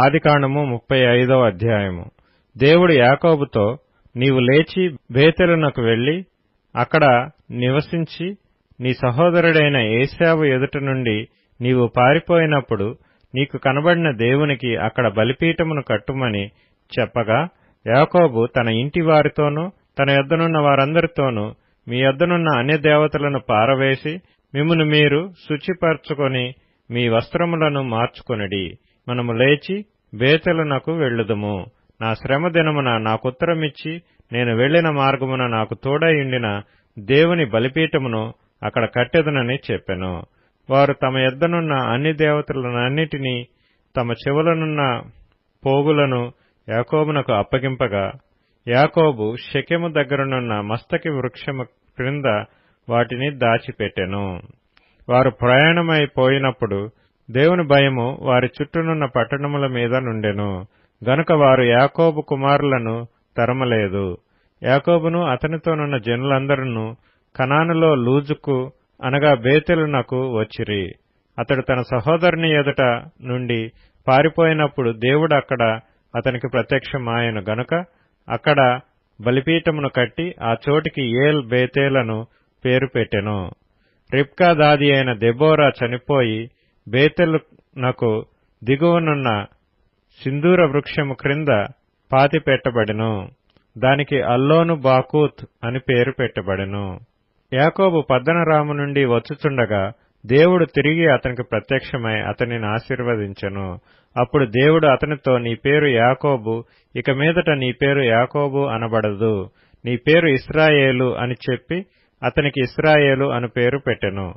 ఆదికాండము ముప్పై ఐదవ అధ్యాయము. దేవుడు యాకోబుతో నీవు లేచి బేతెలునకు వెళ్ళి అక్కడ నివసించి నీ సహోదరుడైన ఏశావు ఎదుట నుండి నీవు పారిపోయినప్పుడు నీకు కనబడిన దేవునికి అక్కడ బలిపీఠమును కట్టుమని చెప్పగా యాకోబు తన ఇంటి వారితోనూ తన యొద్దనున్న వారందరితోనూ మీ యొద్దనున్న అన్య దేవతలను పారవేసి మిమ్మను మీరు శుచిపరచుకొని మీ వస్త్రములను మార్చుకొనిడి. మనము లేచి బేతలునకు వెళ్ళుదుము. నా శ్రమ దినమున నాకుత్తరమిచ్చి నేను వెళ్ళిన మార్గమున నాకు తోడయుండిన దేవుని బలిపీఠమును అక్కడ కట్టెదనని చెప్పెను. వారు తమ ఎద్దనున్న అన్ని దేవతలనన్నిటినీ తమ చెవులనున్న పోగులను యాకోబునకు అప్పగింపగా యాకోబు శకెము దగ్గరనున్న మస్తకి వృక్షము క్రింద వాటిని దాచిపెట్టెను. వారు ప్రయాణమై పోయినప్పుడు దేవుని భయము వారి చుట్టూనున్న పట్టణముల మీద నుండెను. గనుక వారు యాకోబు కుమారులను తరమలేదు. యాకోబును అతనితోనున్న జనులందరూ కనానులో లూజుకు అనగా బేతెలునకు వచ్చిరి. అతడు తన సహోదరుని ఎదుట నుండి పారిపోయినప్పుడు దేవుడు అక్కడ అతనికి ప్రత్యక్షమాయను. గనుక అక్కడ బలిపీఠమును కట్టి ఆ చోటికి ఏల్ బేతేలను పేరు పెట్టెను. రిప్కా దాది అయిన దెబోరా చనిపోయి బేతెలునకు దిగువనున్న సింధూర వృక్షము క్రింద పాతిపెట్టబడెను. దానికి అల్లోను బాకూత్ అని పేరు పెట్టబడెను. యాకోబు పద్దనరాము నుండి వచ్చుచుండగా దేవుడు తిరిగి అతనికి ప్రత్యక్షమై అతనిని ఆశీర్వదించెను. అప్పుడు దేవుడు అతనితో నీ పేరు యాకోబు ఇక మీదట నీ పేరు యాకోబు అనబడదు. నీ పేరు ఇస్రాయేలు అని చెప్పి అతనికి ఇస్రాయేలు అని పేరు పెట్టెను.